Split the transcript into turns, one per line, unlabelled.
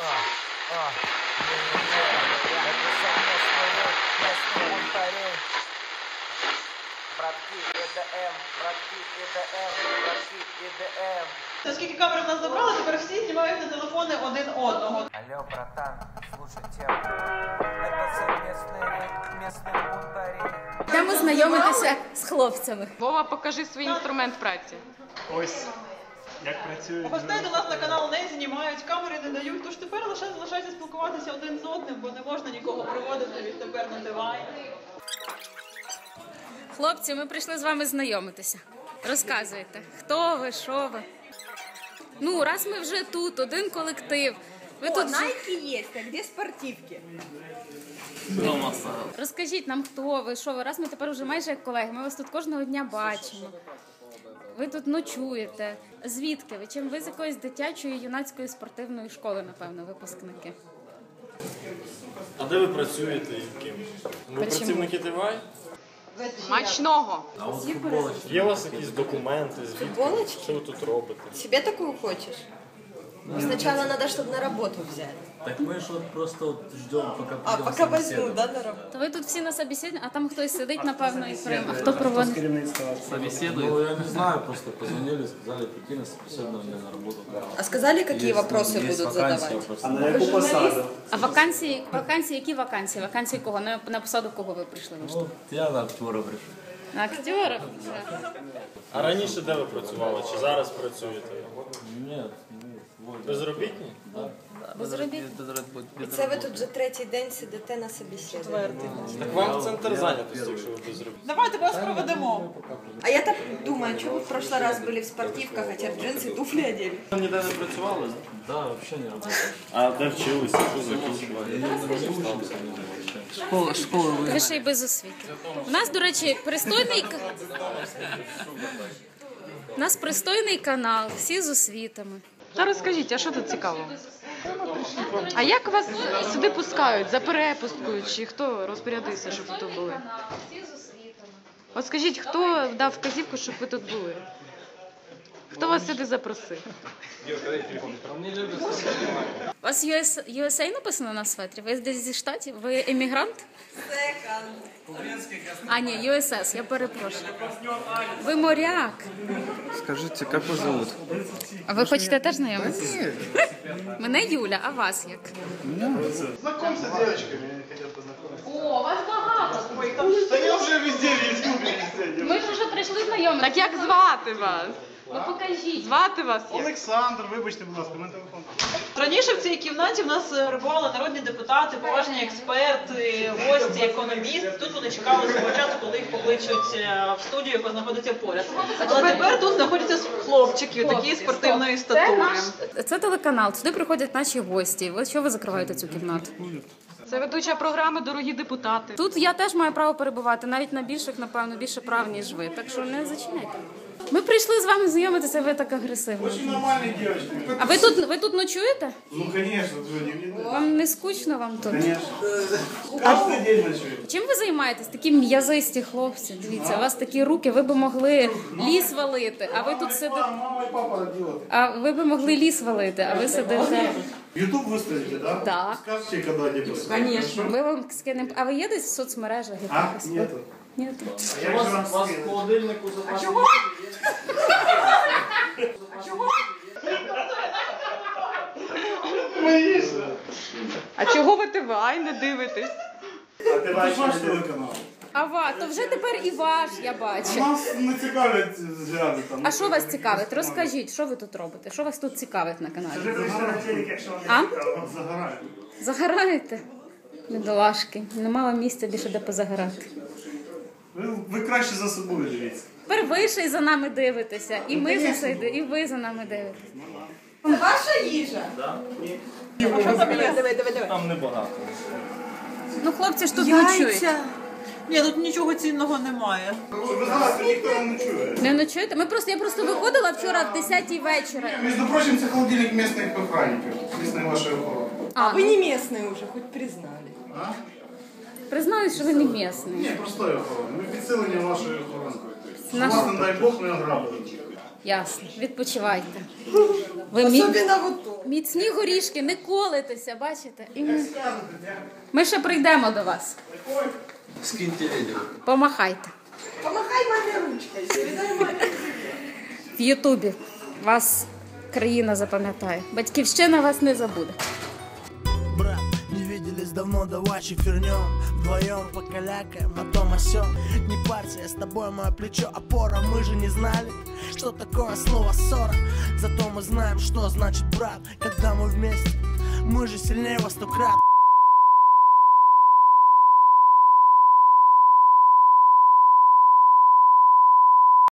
А, а, не-не-не, это совместные местные бунтари. Братки ЭДМ, братки ЭДМ, братки ЭДМ.
Оскільки камери в нас забрали, тепер всі знімають на телефони один одного.
Алло, братан, слушай тему. Это совместные местные бунтари.
Йдемо знайомитися з хлопцями.
Вова, покажи свій інструмент праці.
Ось як працює.
Гостей до нас на канал не знімають, камери не дають, тож тепер лише залишається спілкуватися один з одним, бо не можна нікого проводити відтепер на дивані.
Хлопці, ми прийшли з вами знайомитися. Розказуйте, хто ви, що ви. Ну, раз ми вже тут, один колектив. Ви тут вже-
Найки есть, а где спортивки?
розкажіть нам, хто ви, що ви. Раз ми тепер вже майже як колеги. Ми вас тут кожного дня бачимо. Ви тут ночуєте. Звідки ви? Чим ви з якоїсь дитячої юнацької спортивної школи, напевно, випускники?
А де ви працюєте і ким? Ви працівники ТВАЙ?
Смачного!
Є у вас якісь документи, звідки?
Футболочки?
Що ви тут робите?
Себе такую хочешь? Сначала надо, чтобы на работу взяли.
Так мы же вот просто вот ждем, пока
А,
придем
пока возьму,
собеседовать.
да, на работу?
То ви тут всі на собеседуванні, а там хтось сидить, напевно, і прийме. А хто проводить?
Собеседует.
Ну, я не знаю, просто позвонили, сказали, прийти на собеседование на работу.
А сказали, какие
Есть,
вопросы
есть
будут
вакансия
задавать?
просто.
на яку посаду?
А вакансії, вакансії, які вакансії? Вакансії кого? На, на посаду кого ви прийшли? Ви ж
Ну, я на актера пришел.
На актера?
А раніше де ви працювали? Чи зараз працюєте?
Нет, ну, вот.
Безробітні?
Безробітні?
І це ви тут вже третій день сидите на собеседуванні.
Так вам центр зайнятості, якщо ви безробітні.
Давайте вас проведемо.
А я так думаю, что вы в прошлый раз были в спортивках, а теперь джинсы, туфли одели?
Ви ніде не працювали?
Да, вообще не работал.
А де вчилися? Що закінчували?
Я не остался, не знаю.
Школа, школа вы...
Ви ще й без освіти. У нас, до речі, пристойний к- У нас пристойний канал, всі з освітами.
Та розкажіть, а що тут цікаво? А як вас сюди пускають? За перепусткою? Чи хто розпорядився, щоб ви тут були?
З освітами.
От скажіть, хто дав вказівку, щоб ви тут були? Хто вас сюди запросив?
У вас US, USA написано на светрі? Ви десь зі штатів? Ви емігрант? А, ні, USS, я перепрошую. Ви моряк.
Скажите, как вас зовут?
А ви хочете теж знайомитися? Мене Юля, а вас як?
Знакомься з дівчатками, вони хочуть познайомитися.
О, вас багато.
Та я вже везде в везде.
Ми ж вже прийшли знайомитися.
Так як звати вас?
Ви покажіть.
Звати вас як?
Олександр, вибачте, будь ласка, мене телефон.
Раніше в цій кімнаті в нас перебували народні депутати, поважні експерти, гості, економісти. Тут вони чекали свого часу, коли їх покличуть е, в студію, яка знаходиться поряд. Але тепер тут знаходяться хлопчики, такі спортивної статури.
це телеканал. Сюди приходять наші гості. Ви що ви закриваєте цю кімнату?
Це ведуча програми Дорогі депутати.
Тут я теж маю право перебувати, навіть на більших, напевно, більше прав, ніж ви. Так що не зачиняйте. Ми прийшли з вами знайомитися, ви так агресивно.
Нормальні дівчатки.
А ви тут ви тут ночуєте?
Ну, конечно, ты не видно.
Вам не скучно вам тут?
Конечно. Каждый день ночую.
Чим ви займаєтесь? Такі м'язисті хлопці. Дивіться, у вас такі руки, ви би могли ліс валити, а ви тут сидите.
Мама и папа родила.
А ви би могли ліс валити, а ви сидите.
Ютуб выставите, да?
Так.
Скажете, когда-нибудь?
Конечно.
Ви вам скинемо. А ви є десь в соцмережах?
А?
якихось?
Нету.
Ні.
Я же вам скину.
холодильнику запасти.
Боишься?
А чого ви ТВАЙ не дивитесь?
А ти бачиш ваш телеканал?
А ва, то вже тепер і ваш, я бачу.
Нас не цікавлять взгляди там.
А що вас цікавить? Розкажіть, що ви тут робите? Що вас тут цікавить на каналі?
Вже прийшли на телек, якщо вам
А?
не цікаво, загорають.
Загораєте? Бідолашки, немало місця більше де позагорати.
Ви, ви краще за собою дивіться.
Тепер ви ще й за нами дивитеся, і ми за це йде, і ви за нами дивитеся.
Ваша їжа? Давай, давай, давай.
Там небагато.
Ну, хлопці ж тут ночують.
Ні, тут нічого цінного немає.
Ви знали, ніхто не ночує.
Не ночуєте? Ми просто я просто виходила вчора в 10-й вечора.
Між прочим, це холодильник місних охранників, місної вашої охорони.
А,
Вы не местные уже, хоть признали.
Признаюсь, що ви не місний.
Ні, охорони. Ми підсилення вашої охорони.
Наш-
Вас, не дай Бог, не ограбили.
Ясно, відпочивайте. Ви мі...
Особенно
міцні горішки, не колитеся, бачите? І ми... ми ще прийдемо до вас.
Скиньте видео.
Помахайте.
Помахай передай маме.
В Ютубі вас країна запам'ятає. Батьківщина вас не забуде.
Давно, давай чифернем Вдвоем покалякаем о том о сём Не парься, я с тобой, мое плечо опора. Мы же не знали, что такое слово ссора Зато мы знаем, что значит брат Когда мы вместе, мы же сильнее во сто крат